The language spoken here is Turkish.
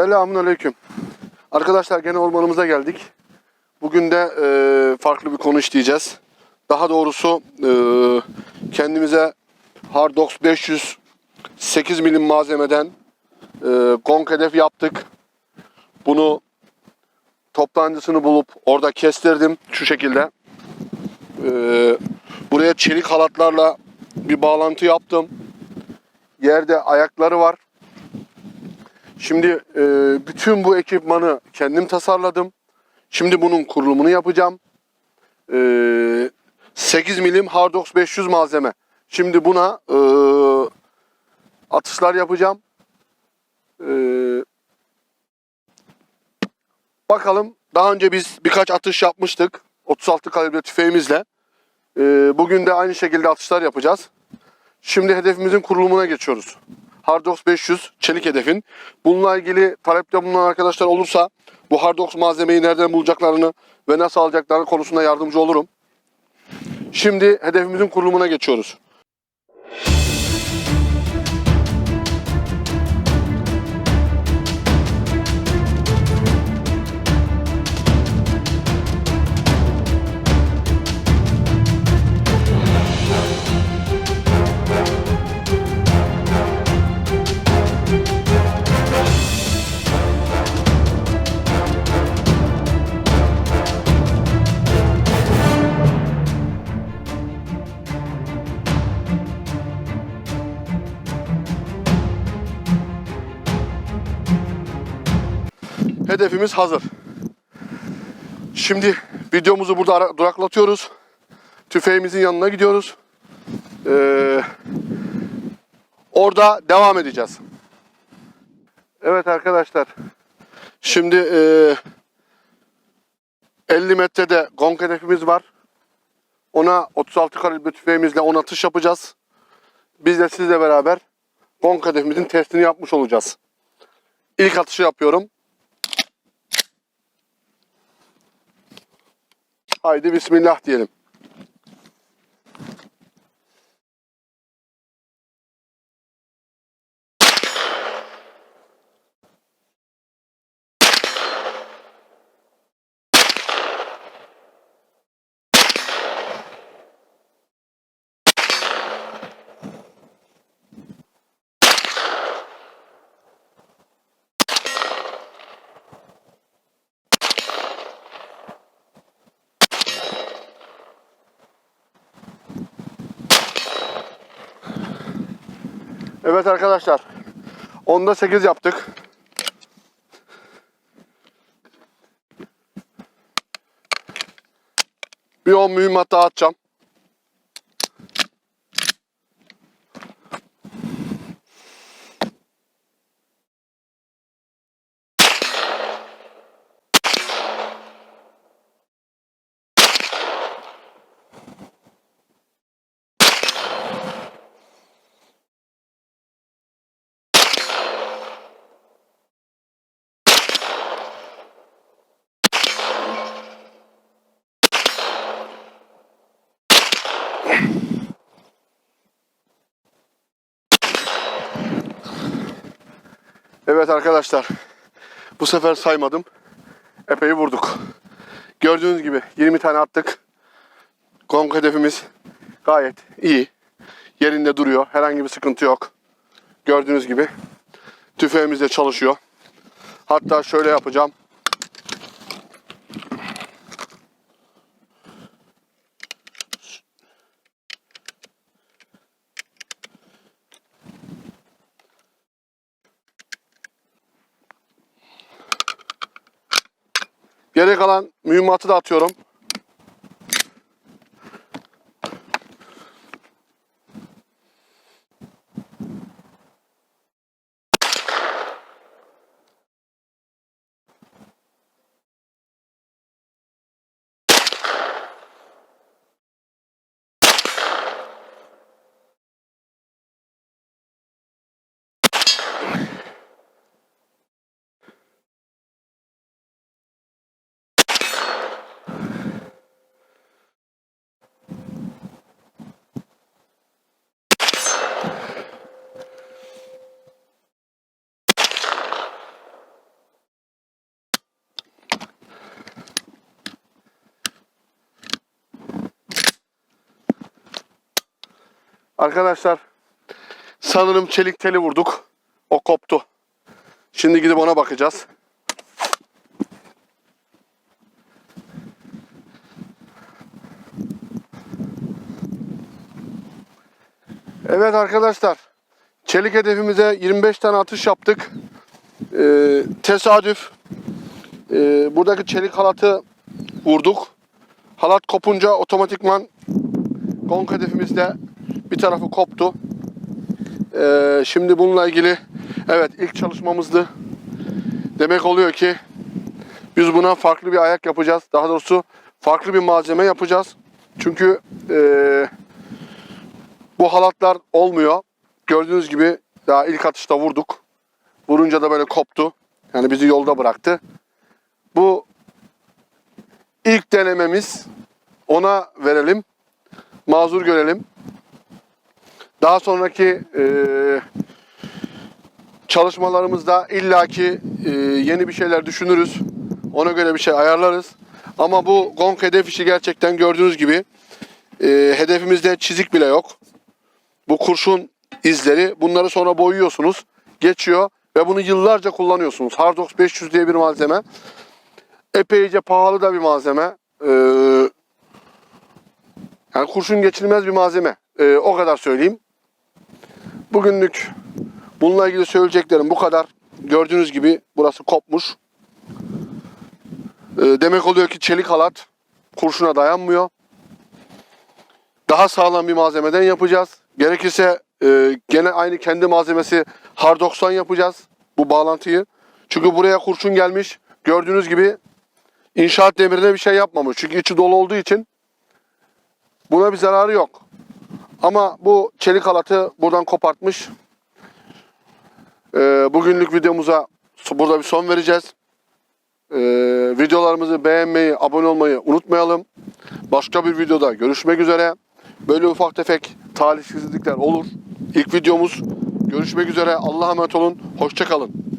Selamun Aleyküm. Arkadaşlar gene ormanımıza geldik. Bugün de e, farklı bir konu işleyeceğiz. Daha doğrusu e, kendimize Hardox 500 8 milim malzemeden e, gong hedef yaptık. Bunu toplancısını bulup orada kestirdim şu şekilde. E, buraya çelik halatlarla bir bağlantı yaptım. Yerde ayakları var. Şimdi e, bütün bu ekipmanı kendim tasarladım. Şimdi bunun kurulumunu yapacağım. E, 8 milim Hardox 500 malzeme. Şimdi buna e, atışlar yapacağım. E, bakalım. Daha önce biz birkaç atış yapmıştık. 36 kalibre tüfeğimizle. E, bugün de aynı şekilde atışlar yapacağız. Şimdi hedefimizin kurulumuna geçiyoruz. Hardox 500 çelik hedefin. Bununla ilgili talepte bulunan arkadaşlar olursa bu Hardox malzemeyi nereden bulacaklarını ve nasıl alacaklarını konusunda yardımcı olurum. Şimdi hedefimizin kurulumuna geçiyoruz. Hedefimiz hazır. Şimdi videomuzu burada duraklatıyoruz. Tüfeğimizin yanına gidiyoruz. Ee, orada devam edeceğiz. Evet arkadaşlar. Şimdi ee, 50 metrede gong hedefimiz var. Ona 36 kalibre tüfeğimizle 10 atış yapacağız. Biz de sizle beraber gong hedefimizin testini yapmış olacağız. İlk atışı yapıyorum. Haydi bismillah diyelim. Evet arkadaşlar. Onda 8 yaptık. Bir 10 mühimmat daha atacağım. Evet arkadaşlar. Bu sefer saymadım. Epey vurduk. Gördüğünüz gibi 20 tane attık. Gong hedefimiz gayet iyi. Yerinde duruyor. Herhangi bir sıkıntı yok. Gördüğünüz gibi tüfeğimiz de çalışıyor. Hatta şöyle yapacağım. Geri kalan mühimmatı da atıyorum. Arkadaşlar sanırım çelik teli vurduk. O koptu. Şimdi gidip ona bakacağız. Evet arkadaşlar. Çelik hedefimize 25 tane atış yaptık. Ee, tesadüf. Ee, buradaki çelik halatı vurduk. Halat kopunca otomatikman gong hedefimizde bir tarafı koptu. Ee, şimdi bununla ilgili evet ilk çalışmamızdı. Demek oluyor ki biz buna farklı bir ayak yapacağız. Daha doğrusu farklı bir malzeme yapacağız. Çünkü ee, bu halatlar olmuyor. Gördüğünüz gibi daha ilk atışta vurduk. Vurunca da böyle koptu. Yani bizi yolda bıraktı. Bu ilk denememiz. Ona verelim. Mazur görelim. Daha sonraki eee çalışmalarımızda illaki eee, yeni bir şeyler düşünürüz. Ona göre bir şey ayarlarız. Ama bu gong hedef işi gerçekten gördüğünüz gibi eee, hedefimizde çizik bile yok. Bu kurşun izleri bunları sonra boyuyorsunuz. Geçiyor ve bunu yıllarca kullanıyorsunuz. Hardox 500 diye bir malzeme. Epeyce pahalı da bir malzeme. Ee, yani kurşun geçilmez bir malzeme. Ee, o kadar söyleyeyim. Bugünlük bununla ilgili söyleyeceklerim bu kadar. Gördüğünüz gibi burası kopmuş. Ee, demek oluyor ki çelik halat kurşuna dayanmıyor. Daha sağlam bir malzemeden yapacağız. Gerekirse e, gene aynı kendi malzemesi Hardox'tan yapacağız bu bağlantıyı. Çünkü buraya kurşun gelmiş. Gördüğünüz gibi inşaat demirine bir şey yapmamış. Çünkü içi dolu olduğu için buna bir zararı yok. Ama bu çelik halatı buradan kopartmış. E, bugünlük videomuza burada bir son vereceğiz. E, videolarımızı beğenmeyi, abone olmayı unutmayalım. Başka bir videoda görüşmek üzere. Böyle ufak tefek talihsizlikler olur. İlk videomuz. Görüşmek üzere. Allah'a emanet olun. Hoşçakalın.